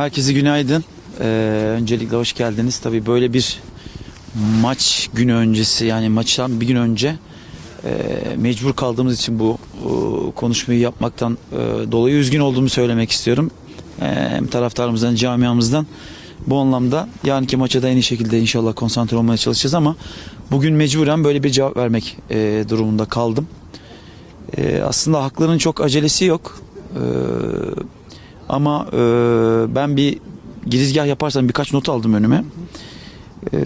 Herkese günaydın. Ee, öncelikle hoş geldiniz. Tabii böyle bir maç günü öncesi yani maçtan bir gün önce e, mecbur kaldığımız için bu e, konuşmayı yapmaktan e, dolayı üzgün olduğumu söylemek istiyorum. E, hem taraftarımızdan, camiamızdan. Bu anlamda yarınki maça da en iyi şekilde inşallah konsantre olmaya çalışacağız ama bugün mecburen böyle bir cevap vermek e, durumunda kaldım. E, aslında haklarının çok acelesi yok. E, ama e, ben bir girizgah yaparsam birkaç not aldım önüme. E,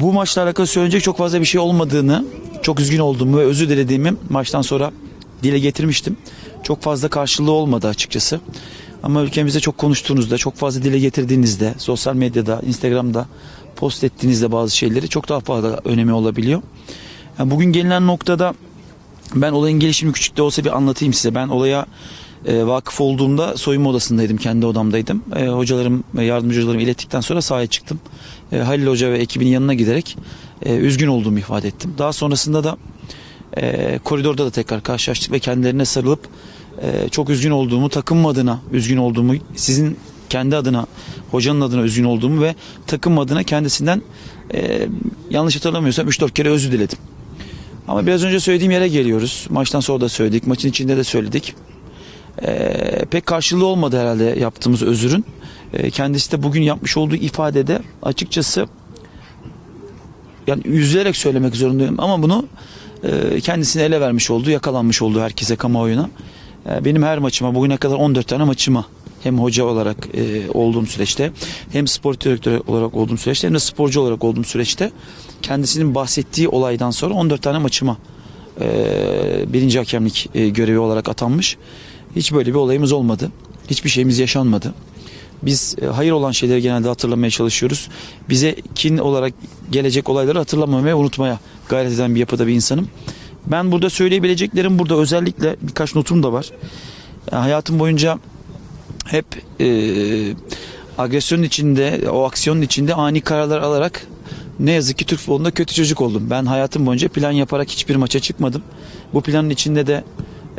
bu maçla alakalı söyleyecek çok fazla bir şey olmadığını, çok üzgün olduğumu ve özür dilediğimi maçtan sonra dile getirmiştim. Çok fazla karşılığı olmadı açıkçası. Ama ülkemizde çok konuştuğunuzda, çok fazla dile getirdiğinizde, sosyal medyada, Instagram'da post ettiğinizde bazı şeyleri çok daha fazla önemi olabiliyor. Yani bugün gelinen noktada ben olayın gelişimi küçük de olsa bir anlatayım size. Ben olaya e, vakıf olduğumda soyunma odasındaydım, kendi odamdaydım. E, hocalarım ve yardımcı hocalarım ilettikten sonra sahaya çıktım. E, Halil Hoca ve ekibin yanına giderek e, üzgün olduğumu ifade ettim. Daha sonrasında da e, koridorda da tekrar karşılaştık ve kendilerine sarılıp e, çok üzgün olduğumu, takım adına üzgün olduğumu, sizin kendi adına, hocanın adına üzgün olduğumu ve takım adına kendisinden e, yanlış hatırlamıyorsam 3-4 kere özür diledim. Ama biraz önce söylediğim yere geliyoruz. Maçtan sonra da söyledik, maçın içinde de söyledik. Ee, pek karşılığı olmadı herhalde yaptığımız özürün. Ee, kendisi de bugün yapmış olduğu ifadede açıkçası yani üzülerek söylemek zorundayım ama bunu e, kendisine ele vermiş oldu, yakalanmış oldu herkese kamuoyuna. E, benim her maçıma bugüne kadar 14 tane maçıma hem hoca olarak e, olduğum süreçte hem spor direktörü olarak olduğum süreçte hem de sporcu olarak olduğum süreçte kendisinin bahsettiği olaydan sonra 14 tane maçıma e, birinci hakemlik e, görevi olarak atanmış. Hiç böyle bir olayımız olmadı. Hiçbir şeyimiz yaşanmadı. Biz e, hayır olan şeyleri genelde hatırlamaya çalışıyoruz. Bize kin olarak gelecek olayları hatırlamamaya, unutmaya gayret eden bir yapıda bir insanım. Ben burada söyleyebileceklerim burada özellikle birkaç notum da var. Yani hayatım boyunca hep e, agresyonun içinde, o aksiyonun içinde ani kararlar alarak ne yazık ki Türk futbolunda kötü çocuk oldum. Ben hayatım boyunca plan yaparak hiçbir maça çıkmadım. Bu planın içinde de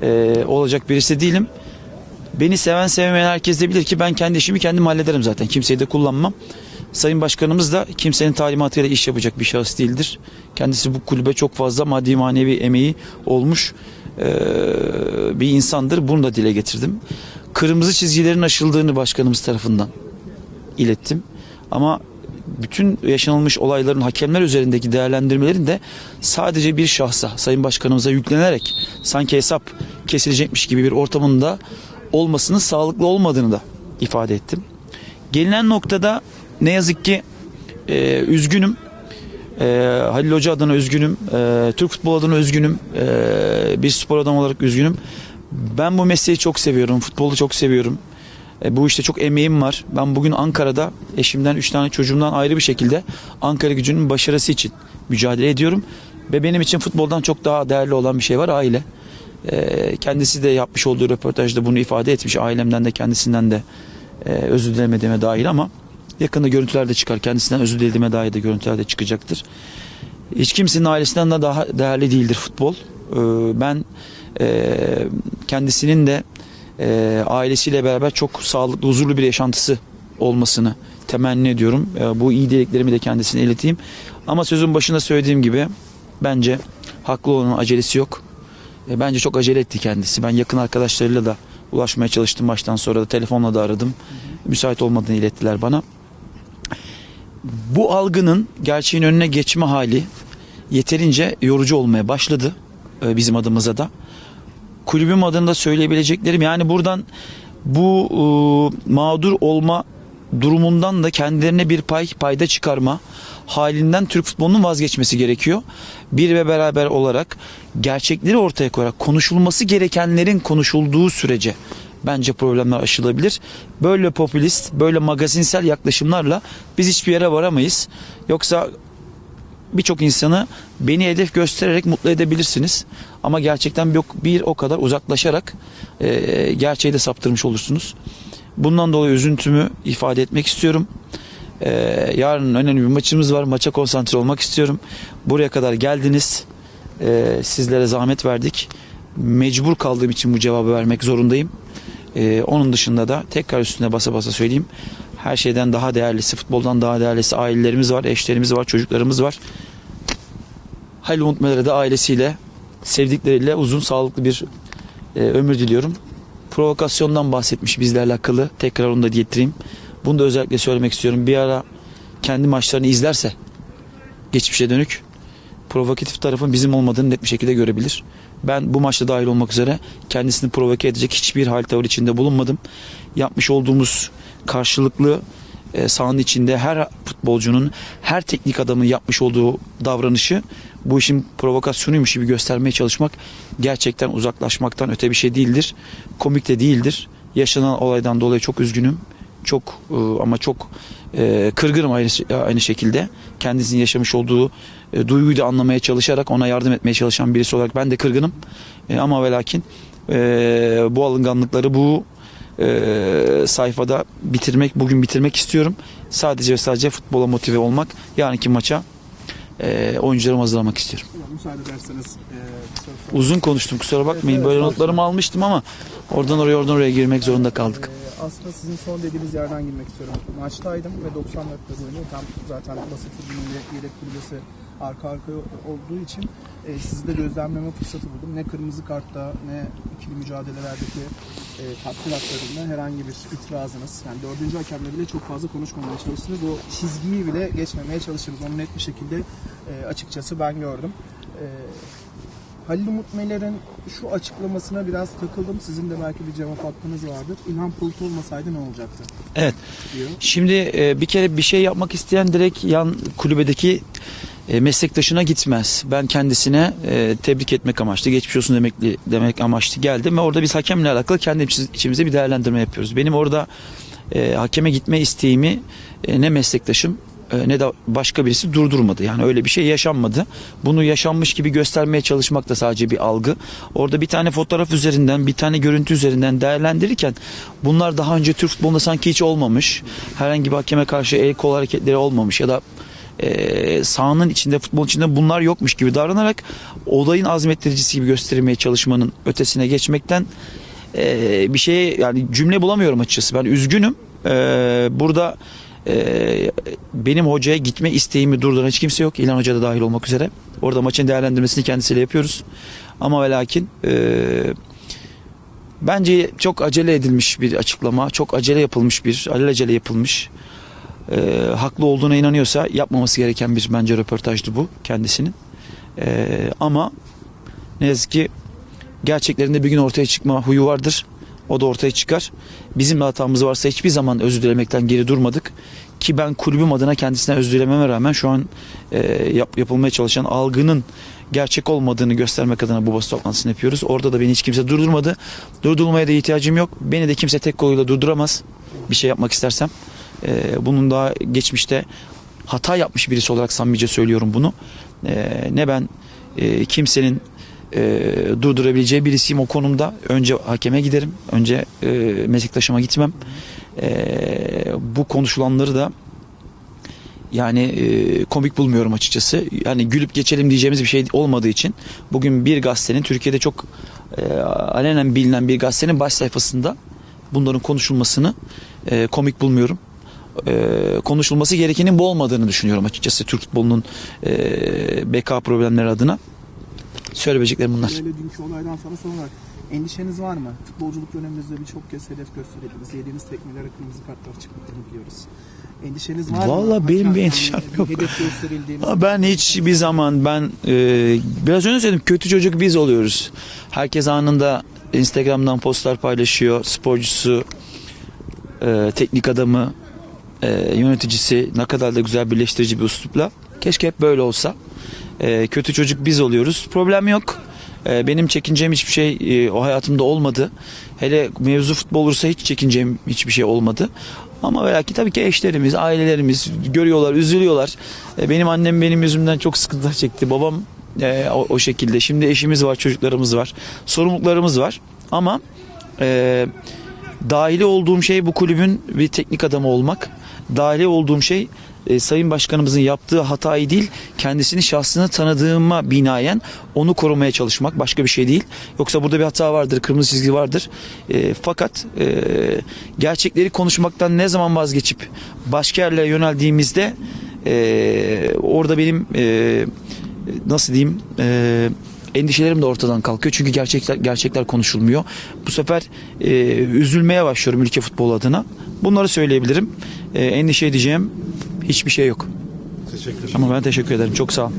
e, olacak birisi değilim. Beni seven sevmeyen herkes de bilir ki ben kendi işimi kendim hallederim zaten. Kimseyi de kullanmam. Sayın Başkanımız da kimsenin talimatıyla iş yapacak bir şahıs değildir. Kendisi bu kulübe çok fazla maddi manevi emeği olmuş e, bir insandır. Bunu da dile getirdim. Kırmızı çizgilerin aşıldığını başkanımız tarafından ilettim. Ama bütün yaşanılmış olayların hakemler üzerindeki değerlendirmelerin de sadece bir şahsa, Sayın Başkanımıza yüklenerek sanki hesap kesilecekmiş gibi bir ortamında olmasının sağlıklı olmadığını da ifade ettim. Gelinen noktada ne yazık ki e, üzgünüm. E, Halil Hoca adına üzgünüm. E, Türk futbol adına üzgünüm. E, bir spor adamı olarak üzgünüm. Ben bu mesleği çok seviyorum. Futbolu çok seviyorum. E, bu işte çok emeğim var. Ben bugün Ankara'da eşimden, üç tane çocuğumdan ayrı bir şekilde Ankara gücünün başarısı için mücadele ediyorum. Ve benim için futboldan çok daha değerli olan bir şey var aile. E, kendisi de yapmış olduğu röportajda bunu ifade etmiş. Ailemden de kendisinden de e, özür dilemediğime dair ama yakında görüntüler de çıkar. Kendisinden özür dilediğime dair de görüntüler de çıkacaktır. Hiç kimsenin ailesinden de daha değerli değildir futbol. E, ben e, kendisinin de e, ailesiyle beraber çok sağlıklı, huzurlu bir yaşantısı olmasını temenni ediyorum. E, bu iyi dileklerimi de kendisine ileteyim. Ama sözün başında söylediğim gibi bence haklı olanın acelesi yok. E, bence çok acele etti kendisi. Ben yakın arkadaşlarıyla da ulaşmaya çalıştım baştan sonra da telefonla da aradım. Müsait olmadığını ilettiler bana. Bu algının gerçeğin önüne geçme hali yeterince yorucu olmaya başladı e, bizim adımıza da kulübüm adında söyleyebileceklerim yani buradan bu e, mağdur olma durumundan da kendilerine bir pay payda çıkarma halinden Türk futbolunun vazgeçmesi gerekiyor. Bir ve beraber olarak gerçekleri ortaya koyarak konuşulması gerekenlerin konuşulduğu sürece bence problemler aşılabilir. Böyle popülist, böyle magazinsel yaklaşımlarla biz hiçbir yere varamayız. Yoksa birçok insanı beni hedef göstererek mutlu edebilirsiniz. Ama gerçekten bir, bir o kadar uzaklaşarak e, gerçeği de saptırmış olursunuz. Bundan dolayı üzüntümü ifade etmek istiyorum. E, yarın önemli bir maçımız var. Maça konsantre olmak istiyorum. Buraya kadar geldiniz. E, sizlere zahmet verdik. Mecbur kaldığım için bu cevabı vermek zorundayım. Ee, onun dışında da tekrar üstüne basa basa söyleyeyim. Her şeyden daha değerlisi, futboldan daha değerlisi ailelerimiz var, eşlerimiz var, çocuklarımız var. Halil Umut Meler'e de ailesiyle, sevdikleriyle uzun, sağlıklı bir e, ömür diliyorum. Provokasyondan bahsetmiş bizle alakalı. Tekrar onu da getireyim. Bunu da özellikle söylemek istiyorum. Bir ara kendi maçlarını izlerse geçmişe dönük provokatif tarafın bizim olmadığını net bir şekilde görebilir. Ben bu maçta dahil olmak üzere kendisini provoke edecek hiçbir hal tavır içinde bulunmadım. Yapmış olduğumuz karşılıklı e, sahanın içinde her futbolcunun, her teknik adamın yapmış olduğu davranışı bu işin provokasyonuymuş gibi göstermeye çalışmak gerçekten uzaklaşmaktan öte bir şey değildir. Komik de değildir. Yaşanan olaydan dolayı çok üzgünüm. Çok e, ama çok e, kırgınım aynı, aynı şekilde. Kendisinin yaşamış olduğu e, duyguyu da anlamaya çalışarak ona yardım etmeye çalışan birisi olarak ben de kırgınım. E, ama ve lakin e, bu alınganlıkları bu e, sayfada bitirmek bugün bitirmek istiyorum. Sadece ve sadece futbola motive olmak. Yarınki maça e, oyuncularımı hazırlamak istiyorum. Hocam müsaade ederseniz e, bir. Uzun konuştum kusura bakmayın. Evet, Böyle notlarımı almıştım ama oradan oraya oradan oraya girmek zorunda kaldık. E, aslında sizin son dediğiniz yerden girmek istiyorum. Maçtaydım ve 90 dakika boyunca tam zaten basit tribününde yedek kulübesi arka arka olduğu için e, sizi de gözlemleme fırsatı buldum. Ne kırmızı kartta ne ikili mücadelelerdeki e, tatbiratlarında herhangi bir itirazınız. Yani dördüncü hakemle bile çok fazla konuşmamaya çalıştınız. O çizgiyi bile geçmemeye çalıştınız. Onu net bir şekilde e, açıkçası ben gördüm. E, Halil Umut Meler'in şu açıklamasına biraz takıldım. Sizin de belki bir cevap hakkınız vardır. İlhan Bulut olmasaydı ne olacaktı? Evet. diyor. Şimdi e, bir kere bir şey yapmak isteyen direkt yan kulübedeki e, meslektaşına gitmez. Ben kendisine e, tebrik etmek amaçlı, geçmiş olsun demek, demek amaçlı geldim ve orada biz hakemle alakalı kendi içimiz- içimizde bir değerlendirme yapıyoruz. Benim orada e, hakeme gitme isteğimi ne meslektaşım ne de başka birisi durdurmadı. Yani öyle bir şey yaşanmadı. Bunu yaşanmış gibi göstermeye çalışmak da sadece bir algı. Orada bir tane fotoğraf üzerinden, bir tane görüntü üzerinden değerlendirirken bunlar daha önce Türk futbolunda sanki hiç olmamış. Herhangi bir hakeme karşı el kol hareketleri olmamış ya da e, sahanın içinde, futbol içinde bunlar yokmuş gibi davranarak olayın azmettiricisi gibi göstermeye çalışmanın ötesine geçmekten e, bir şeye yani cümle bulamıyorum açıkçası. Ben üzgünüm. E, burada e, benim hocaya gitme isteğimi durduran hiç kimse yok. İlhan Hoca da dahil olmak üzere. Orada maçın değerlendirmesini kendisiyle yapıyoruz. Ama ve lakin e, bence çok acele edilmiş bir açıklama. Çok acele yapılmış bir, alelacele yapılmış. E, haklı olduğuna inanıyorsa yapmaması gereken bir bence röportajdı bu kendisinin. E, ama ne yazık ki gerçeklerinde bir gün ortaya çıkma huyu vardır. O da ortaya çıkar. Bizim de hatamız varsa hiçbir zaman özür dilemekten geri durmadık. Ki ben kulübüm adına kendisine özür dilememe rağmen şu an e, yap, yapılmaya çalışan algının gerçek olmadığını göstermek adına bu basın toplantısını yapıyoruz. Orada da beni hiç kimse durdurmadı. Durdurulmaya da ihtiyacım yok. Beni de kimse tek koluyla durduramaz. Bir şey yapmak istersem. E, bunun daha geçmişte hata yapmış birisi olarak samimice söylüyorum bunu. E, ne ben e, kimsenin e, durdurabileceği birisiyim o konumda. Önce hakeme giderim. Önce e, meslektaşıma gitmem. E, bu konuşulanları da yani e, komik bulmuyorum açıkçası. Yani gülüp geçelim diyeceğimiz bir şey olmadığı için bugün bir gazetenin Türkiye'de çok e, alenen bilinen bir gazetenin baş sayfasında bunların konuşulmasını e, komik bulmuyorum. E, konuşulması gerekenin bu olmadığını düşünüyorum açıkçası Türk futbolunun e, beka problemleri adına. Söyleyebileceklerim bunlar. Böyle dünkü olaydan sonra son olarak endişeniz var mı? Futbolculuk döneminizde birçok kez hedef gösterildiniz. Yediğiniz tekmelere kırmızı kartlar çıktığını biliyoruz. Endişeniz var mı? Vallahi benim bir endişem yok. Ben hiç bir zaman ben e, biraz önce söyledim kötü çocuk biz oluyoruz. Herkes anında Instagram'dan postlar paylaşıyor. Sporcusu, e, teknik adamı, e, yöneticisi ne kadar da güzel birleştirici bir üslupla. Keşke hep böyle olsa. E, kötü çocuk biz oluyoruz. Problem yok. E, benim çekineceğim hiçbir şey e, o hayatımda olmadı. Hele mevzu futbol olursa hiç çekineceğim hiçbir şey olmadı. Ama belki tabii ki eşlerimiz, ailelerimiz görüyorlar, üzülüyorlar. E, benim annem benim yüzümden çok sıkıntılar çekti. Babam e, o, o şekilde. Şimdi eşimiz var, çocuklarımız var. Sorumluluklarımız var. Ama e, dahili olduğum şey bu kulübün bir teknik adamı olmak. Dahili olduğum şey e, Sayın Başkanımızın yaptığı hatayı değil, kendisini şahsını tanıdığıma binaen onu korumaya çalışmak başka bir şey değil. Yoksa burada bir hata vardır, kırmızı çizgi vardır. E, fakat e, gerçekleri konuşmaktan ne zaman vazgeçip başka yerlere yöneldiğimizde e, orada benim e, nasıl diyeyim e, endişelerim de ortadan kalkıyor. Çünkü gerçekler gerçekler konuşulmuyor. Bu sefer e, üzülmeye başlıyorum ülke futbolu adına. Bunları söyleyebilirim. E, endişe edeceğim hiçbir şey yok. Teşekkür ederim. Ama ben teşekkür ederim. Çok sağ ol.